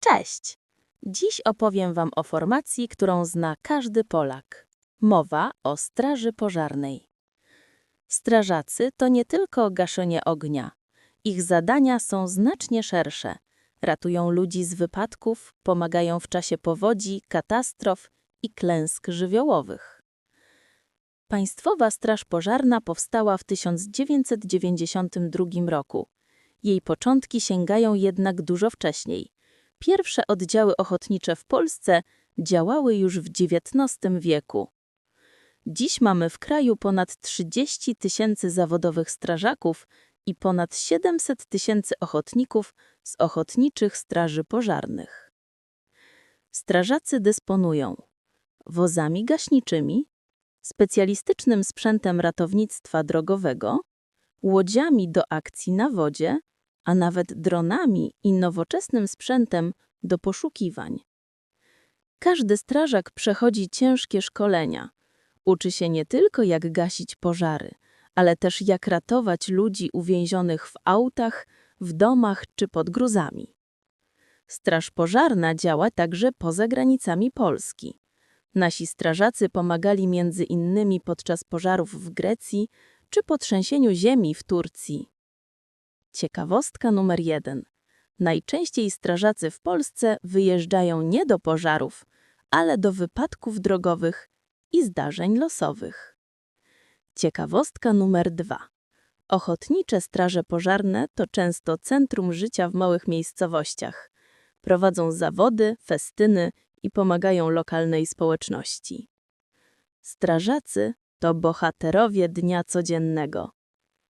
Cześć! Dziś opowiem Wam o formacji, którą zna każdy Polak. Mowa o Straży Pożarnej. Strażacy to nie tylko gaszenie ognia. Ich zadania są znacznie szersze. Ratują ludzi z wypadków, pomagają w czasie powodzi, katastrof i klęsk żywiołowych. Państwowa Straż Pożarna powstała w 1992 roku. Jej początki sięgają jednak dużo wcześniej. Pierwsze oddziały ochotnicze w Polsce działały już w XIX wieku. Dziś mamy w kraju ponad 30 tysięcy zawodowych strażaków i ponad 700 tysięcy ochotników z ochotniczych straży pożarnych. Strażacy dysponują wozami gaśniczymi, specjalistycznym sprzętem ratownictwa drogowego, łodziami do akcji na wodzie, a nawet dronami i nowoczesnym sprzętem do poszukiwań. Każdy strażak przechodzi ciężkie szkolenia. Uczy się nie tylko jak gasić pożary, ale też jak ratować ludzi uwięzionych w autach, w domach czy pod gruzami. Straż pożarna działa także poza granicami Polski. Nasi strażacy pomagali między innymi podczas pożarów w Grecji czy po trzęsieniu ziemi w Turcji. Ciekawostka numer jeden. Najczęściej strażacy w Polsce wyjeżdżają nie do pożarów, ale do wypadków drogowych i zdarzeń losowych. Ciekawostka numer dwa. Ochotnicze straże pożarne to często centrum życia w małych miejscowościach. Prowadzą zawody, festyny i pomagają lokalnej społeczności. Strażacy to bohaterowie dnia codziennego.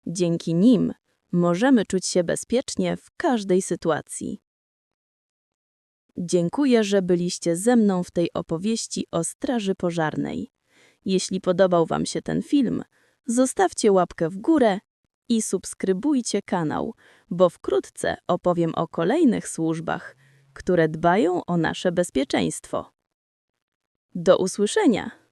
Dzięki nim możemy czuć się bezpiecznie w każdej sytuacji. Dziękuję, że byliście ze mną w tej opowieści o Straży Pożarnej. Jeśli podobał Wam się ten film, zostawcie łapkę w górę i subskrybujcie kanał, bo wkrótce opowiem o kolejnych służbach, które dbają o nasze bezpieczeństwo. Do usłyszenia!